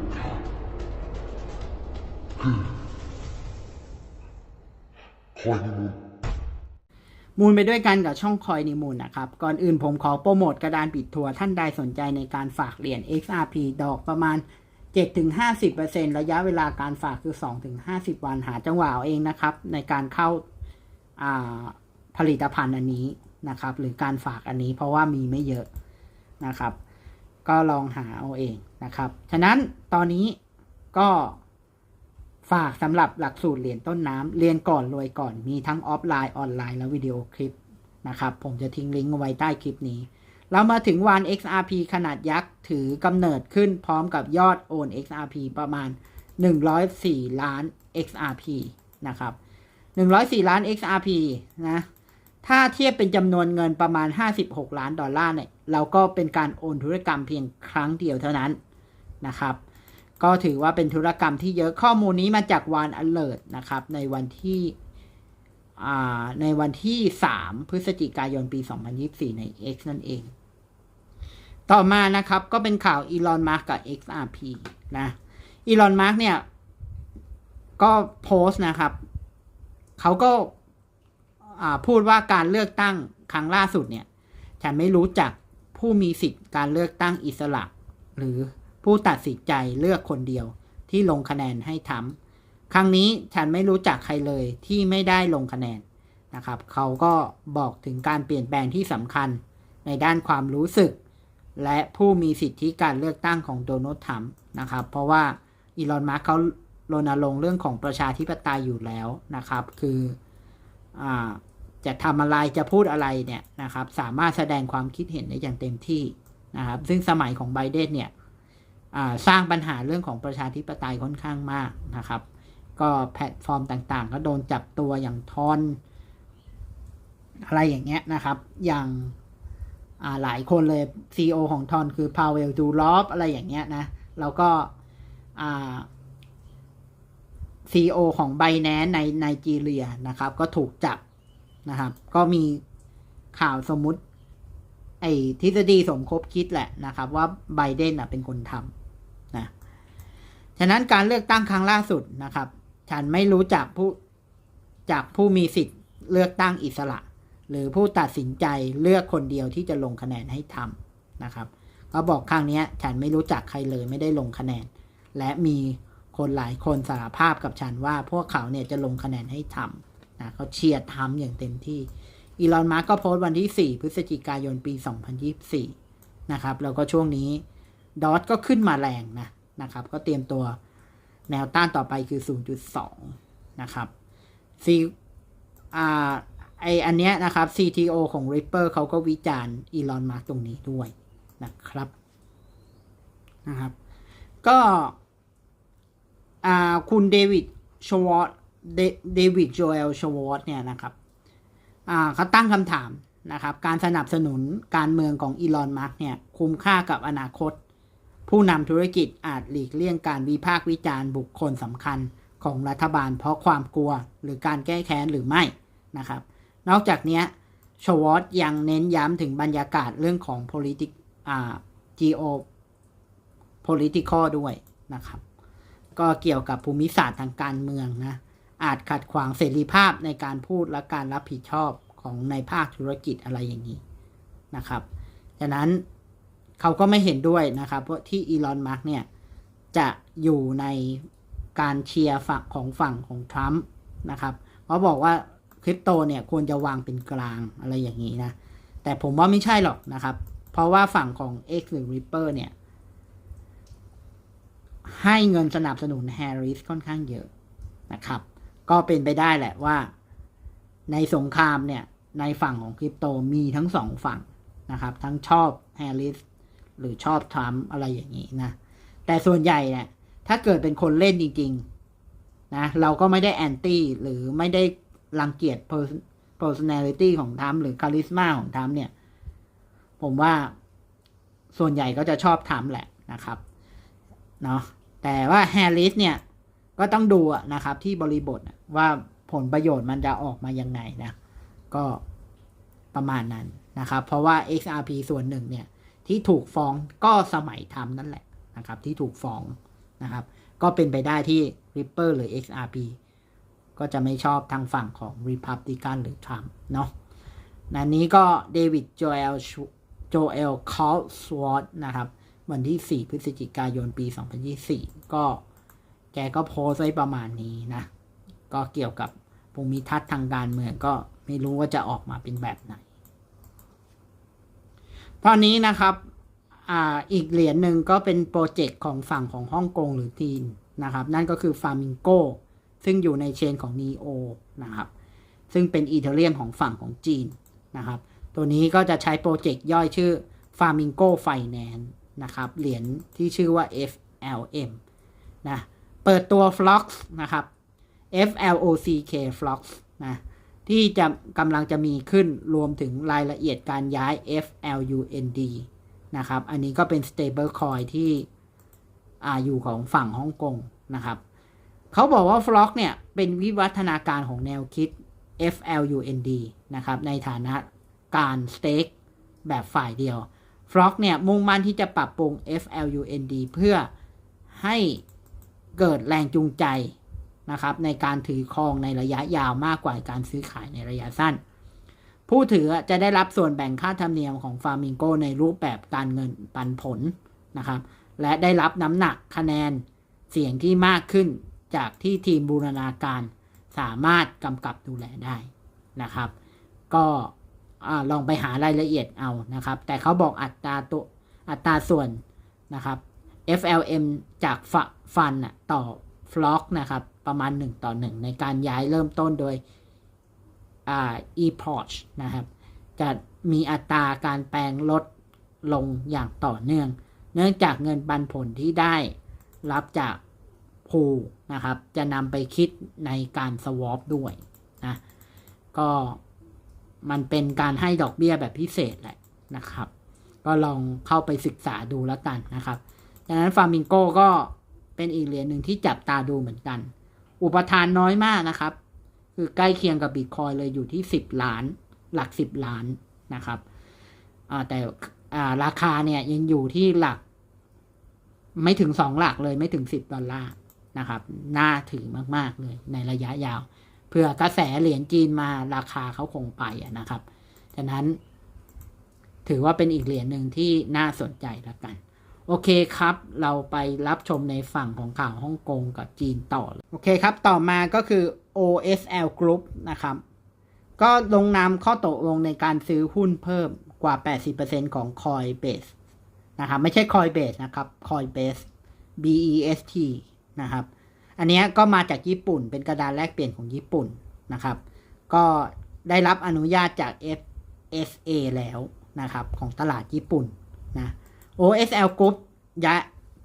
สุดท้ายคือคอยนิมูลมูลไปด้วยกันกับช่องคอยนิมูลนะครับ ก่อนอื่นผมขอโปรโมทกระดานปิดทัวร์ท่านใดสนใจในการฝากเหรียญ XRP ดอกประมาณ 7-50%ระยะเวลาการฝากคือ 2-50 วันหาจังหวะเอาเองนะครับ ในการเข้าาผลิตภัณฑ์อันนี้นะครับ หรือการฝากอันนี้เพราะว่ามีไม่เยอะนะครับ ก็ลองหาเอาเอง นะครับ ฉะนั้นตอนนี้ก็ฝากสำหรับหลักสูตรเรียญต้นน้ำเรียนก่อนรวยก่อนมีทั้งออฟไลน์ออนไลน์และวิดีโอคลิปนะครับ ผมจะทิ้งลิงก์เอาไว้ใต้คลิปนี้ เรามาถึงวาน XRP ขนาดยักษ์ถือกำเนิดขึ้นพร้อมกับยอดโอน XRP ประมาณ 104 ล้าน XRP นะครับ 104 ล้าน XRP นะ ถ้าเทียบเป็นจำนวนเงินประมาณ 56 ล้านดอลลาร์เนี่ย เราก็เป็นการโอนธุรกรรมเพียงครั้งเดียวเท่านั้น นะครับ ก็ถือว่าเป็นธุรกรรมที่เยอะข้อมูลนี้มาจากวาน alert นะครับ ในวันที่ในวันที่ 3 พฤศจิกายนปี 2024 ใน X นั่นเอง ต่อมานะครับก็เป็นข่าวอีลอนมาร์กกับ XRP นะอีลอนมาร์กเนี่ยก็โพสต์นะครับ เขาก็พูดว่าการเลือกตั้งครั้งล่าสุดเนี่ย ฉันไม่รู้จักผู้มีสิทธิ์การเลือกตั้งอิสระ หรือ ผู้ตัดสินใจเลือกคนเดียวที่ลงคะแนนให้ทำครั้งนี้ฉันไม่รู้จักใครเลยที่ไม่ได้ลงคะแนนนะครับเขาก็บอกถึงการเปลี่ยนแปลงที่สำคัญในด้านความรู้สึก และผู้มีสิทธิการเลือกตั้งของโดนัลด์ทรัมป์นะครับ เพราะว่าอีลอนมาร์กเขารณรงค์เรื่องของประชาธิปไตยอยู่แล้วนะครับ คืออจะทำอะไรจะพูดอะไรเนี่ยนะครับ สามารถแสดงความคิดเห็นได้อย่างเต็มที่นะครับ ซึ่งสมัยของไบเดนเนี่ย สร้างปัญหาเรื่องของประชาธิปไตยค่อนข้างมากนะครับ ก็แพลตฟอร์มต่างๆ ก็โดนจับตัวอย่างทอน อะไรอย่างเงี้ยนะครับ อย่างาหลายคนเลย CEO ของทอนคือพาวเวลดูลอฟอะไรอย่างเงี้ยนะ แล้วก็อ่า CEO ของไบแนนในไนจีเรียนะครับ ก็ถูกจับนะครับ ก็มีข่าวสมมุติ ไอ้ทฤษฎีสมคบคิดแหละนะครับ ว่าไบเดนเป็นคนทำ ฉะนั้นการเลือกตั้งครั้งล่าสุดนะครับ ฉันไม่รู้จักผู้จากผู้มีสิทธิ์เลือกตั้งอิสระ หรือผู้ตัดสินใจเลือกคนเดียวที่จะลงคะแนนให้ทำนะครับเขาบอกครั้งนี้ฉันไม่รู้จักใครเลยไม่ได้ลงคะแนน และมีคนหลายคนสารภาพกับฉันว่า พวกเขาเนี่ยจะลงคะแนนให้ทำนะเขาเชียร์ทำอย่างเต็มที่อีลอนมาร์กก็โพสต์วันที่ 4 พฤศจิกายนปี 2024 นะครับ แล้วก็ช่วงนี้ ดอทก็ขึ้นมาแรงนะ นะครับ ก็เตรียมตัวแนวต้านต่อไปคือ 0.2 นะครับซีอ่าไออันเนี้ยนะครับ CTO ของ Ripple เขาก็วิจารณ์อีลอนมาร์กตรงนี้ด้วยนะครับนะครับ ก็อ่าคุณเดวิดชวอตเดวิดโจเอลชวอตเนี่ยนะครับอ่าเขาตั้งคำถามนะครับ การสนับสนุนการเมืองของอีลอนมาร์กเนี่ย คุ้มค่ากับอนาคต ผู้นำธุรกิจอาจหลีกเลี่ยงการวิพากษ์วิจารณ์บุคคลสำคัญของรัฐบาลเพราะความกลัวหรือการแก้แค้นหรือไม่นะครับ นอกจากนี้ชวอตยังเน้นย้ำถึงบรรยากาศเรื่องของ politic อ่า geo political ด้วยนะครับ ก็เกี่ยวกับภูมิศาสตร์ทางการเมืองนะ อาจขัดขวางเสรีภาพในการพูดและการรับผิดชอบของในภาคธุรกิจอะไรอย่างนี้นะครับ ฉะนั้น เขาก็ไม่เห็นด้วยนะครับว่าะที่อีลอนมาร์กเนี่ย จะอยู่ในการเชียร์ฝั่งของฝั่งของทรัมป์นะครับเพราะบอกว่าคริปโตเนี่ยควรจะวางเป็นกลางอะไรอย่างนี้นะ แต่ผมว่าไม่ใช่หรอกนะครับ เพราะว่าฝั่งของ X หรือ Ripple เนี่ย ให้เงินสนับสนุนแฮร์ริสค่อนข้างเยอะนะครับ ก็เป็นไปได้แหละว่า ในสงครามเนี่ย ในฝั่งของคริปโตมีทั้งสองฝั่งนะครับ ทั้งชอบแฮร์ริส หรือชอบทรัมป์อะไรอย่างนี้นะ แต่ส่วนใหญ่เนี่ยถ้าเกิดเป็นคนเล่นจริง ๆ นะ เราก็ไม่ได้แอนตี้หรือไม่ได้รังเกียจ personality ของทรัมป์หรือคาริสมาของทรัมป์เนี่ย ผมว่าส่วนใหญ่ก็จะชอบทรัมป์แหละนะครับเนาะแต่ว่าแฮร์ริสเนี่ยก็ต้องดูนะครับที่บริบทว่าผลประโยชน์มันจะออกมายังไงนะ ก็ประมาณนั้นนะครับ เพราะว่า XRP ส่วนหนึ่งเนี่ย ที่ถูกฟ้องก็สมัยทำนั่นแหละนะครับที่ถูกฟ้องนะครับ ก็เป็นไปได้ที่ Ripple หรือ XRP ก็จะไม่ชอบทางฝั่งของ Republican หรือ Trump เนาะนันนี้ก็เดวิดโจเอลโจเอลคอลสวอตนะครับ วันที่ 4 พฤศจิกายนปี 2024 ก็แกก็โพสไว้ประมาณนี้นะ ก็เกี่ยวกับภูมิทัศน์ทางการเมืองก็ไม่รู้ว่าจะออกมาเป็นแบบไหน ตอนนี้นะครับอ่าอีกเหรียญหนึ่งก็เป็นโปรเจกต์ของฝั่งของฮ่องกงหรือจีนนะครับ นั่นก็คือ Flamingo ซึ่งอยู่ในเชนของ NEO นะครับ ซึ่งเป็นอีเทเรียมของฝั่งของจีนนะครับ ตัวนี้ก็จะใช้โปรเจกต์ย่อยชื่อ Flamingo Finance นะครับ เหรียญที่ชื่อว่า FLM นะ เปิดตัว Flox นะครับ FLOCK Flox นะ ที่จะกำลังจะมีขึ้นรวมถึงรายละเอียดการย้าย FLUND นะครับ อันนี้ก็เป็น stable coin ที่อาอยู่ของฝั่งฮ่องกงนะครับ เขาบอกว่า Flock เนี่ย เป็นวิวัฒนาการของแนวคิด FLUND นะครับ ในฐานะการ stake แบบฝ่ายเดียว Flock เนี่ยมุ่งมั่นที่จะปรับปรุง FLUND เพื่อให้เกิดแรงจูงใจ นะครับในการถือครองในระยะยาวมากกว่าการซื้อขายในระยะสั้น ผู้ถือจะได้รับส่วนแบ่งค่าธรรมเนียมของฟาร์มิงโกในรูปแบบการเงินปันผลนะครับ และได้รับน้ำหนักคะแนนเสียงที่มากขึ้นจากที่ทีมบูรณาการสามารถกำกับดูแลได้นะครับ ก็ลองไปหารายละเอียดเอานะครับ แต่เขาบอกอัตราตัวอัตราส่วนนะครับ FLM จากฟันน่ะต่อฟล็อกนะครับ ประมาณ 1 ต่อ 1 ในการย้ายเริ่มต้นโดย e-port นะครับ จะมีอัตราการแปลงลดลงอย่างต่อเนื่อง เนื่องจากเงินปันผลที่ได้รับจากพูนะครับ จะนำไปคิดในการสวอปด้วยนะ ก็มันเป็นการให้ดอกเบี้ยแบบพิเศษแหละนะครับ ก็ลองเข้าไปศึกษาดูแล้วกันนะครับ ดังนั้นฟาร์มิงโกก็เป็นอีกเหรียญหนึ่งที่จับตาดูเหมือนกัน อุปทานน้อยมากนะครับ คือใกล้เคียงกับบิตคอยเลยอยู่ที่ 10 ล้าน หลัก 10 ล้านนะครับแต่ราคาเนี่ยยังอยู่ที่หลัก ไม่ถึง 2 หลักเลยไม่ถึง 10 ดอลลาร์นะครับ น่าถือมาก ๆ เลยในระยะยาว เพื่อกระแสเหรียญจีนมาราคาเขาคงไปนะครับ ฉะนั้นถือว่าเป็นอีกเหรียญหนึ่งที่น่าสนใจแล้วกัน โอเคครับ เราไปรับชมในฝั่งของข่าวฮ่องกงกับจีนต่อเลยโอเคครับ ต่อมาก็คือ OSL Group นะครับ ก็ลงนามข้อตกลงในการซื้อหุ้นเพิ่มกว่า 80%ของ Coinbase นะครับ ไม่ใช่ Coinbase นะครับ Coinbase BEST นะครับ อันนี้ก็มาจากญี่ปุ่น เป็นกระดานแลกเปลี่ยนของญี่ปุ่นนะครับ ก็ได้รับอนุญาตจาก FSA แล้วนะครับ ของตลาดญี่ปุ่นนะ OSL Group ยะ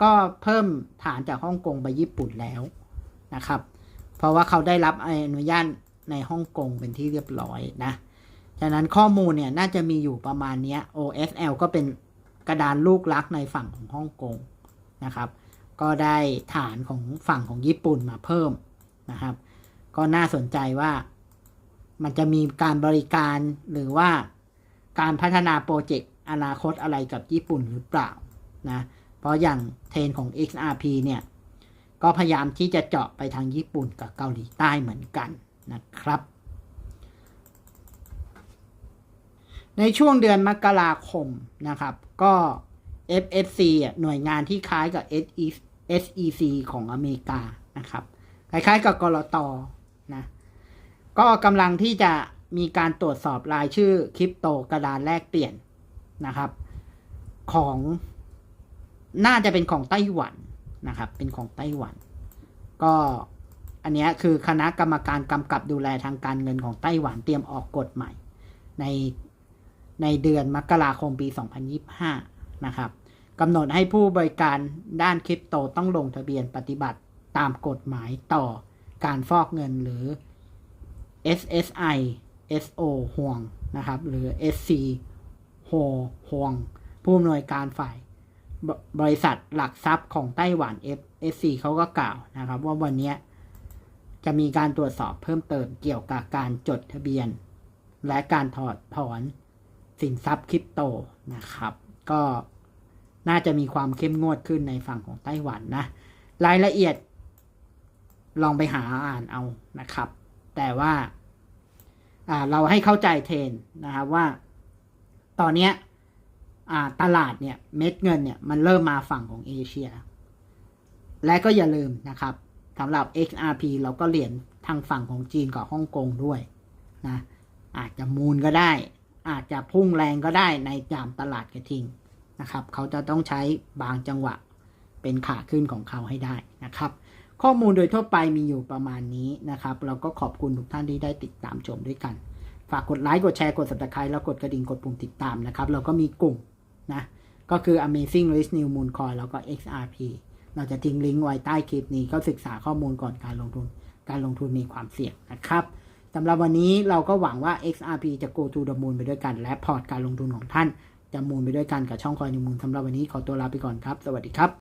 ก็เพิ่มฐานจากฮ่องกงไปญี่ปุ่นแล้วนะครับ เพราะว่าเขาได้รับอนุญาตในฮ่องกงเป็นที่เรียบร้อยนะฉะนั้นข้อมูลเนี่ยน่าจะมีอยู่ประมาณนี้ OSL ก็เป็นกระดานลูกรักในฝั่งของฮ่องกงนะครับ ก็ได้ฐานของฝั่งของญี่ปุ่นมาเพิ่มนะครับ ก็น่าสนใจว่ามันจะมีการบริการหรือว่าการพัฒนาโปรเจกต์ อนาคตอะไรกับญี่ปุ่นหรือเปล่านะเพราะอย่างเทรนของ XRP เนี่ยก็พยายามที่จะเจาะไปทางญี่ปุ่นกับเกาหลีใต้เหมือนกันนะครับ ในช่วงเดือนมกราคมนะครับ ก็ FSC หน่วยงานที่คล้ายกับ SEC ของอเมริกานะครับ คล้ายๆกับกรตนะก็กำลังที่จะมีการตรวจสอบรายชื่อคริปโตกระดานแลกเปลี่ยน นะครับ ของน่าจะเป็นของไต้หวันนะครับ เป็นของไต้หวัน ก็อันนี้คือคณะกรรมการกำกับดูแลทางการเงินของไต้หวันเตรียมออกกฎใหม่ ในในเดือนมกราคมปี 2025 นะครับกำหนดให้ผู้บริการด้านคริปโตต้องลงทะเบียนปฏิบัติตามกฎหมายต่อการฟอกเงินหรือ SSI SO ห่วงนะครับ หรือ SC โฮ่วง ผู้อำนวยการฝ่ายบริษัทหลักทรัพย์ของไต้หวัน FSC เขาก็กล่าวนะครับ ว่าวันนี้จะมีการตรวจสอบเพิ่มเติมเกี่ยวกับการจดทะเบียน และการถอดถอนสินทรัพย์คริปโตนะครับ ก็น่าจะมีความเข้มงวดขึ้นในฝั่งของไต้หวันนะ รายละเอียด ลองไปหาอ่านเอานะครับ แต่ว่าเราให้เข้าใจเทนนะครับว่า ตอนเนี้ยตลาดเนี่ยเม็ดเงินเนี่ยมันเริ่มมาฝั่งของเอเชีย และก็อย่าลืมนะครับสำหรับ XRP เราก็เหรียญทางฝั่งของจีนกับฮ่องกงด้วยนะอาจจะมูลก็ได้ อาจจะพุ่งแรงก็ได้ในยามตลาดกระทิงนะครับเขาจะต้องใช้บางจังหวะเป็นขาขึ้นของเขาให้ได้นะครับ ข้อมูลโดยทั่วไปมีอยู่ประมาณนี้นะครับ เราก็ขอบคุณทุกท่านที่ได้ติดตามชมด้วยกัน ฝากกดไลค์กดแชร์กด subscribe แล้วกดกระดิ่งกดปุ่มติดตามนะครับ เราก็มีกลุ่มนะก็คือ Amazing r i s New Moon Coin แล้วก็ XRP เราจะทิ้งลิงก์ไว้ใต้คลิปนี้ก็ศึกษาข้อมูลก่อนการลงทุน การลงทุนมีความเสี่ยงนะครับสำหรับวันนี้เราก็หวังว่า XRP จะ go to the moon ไปด้วยกัน และพอร์ตการลงทุนของท่านจะมูลไปด้วยกันกับช่องคอยนิมูลสำหรับวันนี้ขอตัวลาไปก่อนครับ สวัสดีครับ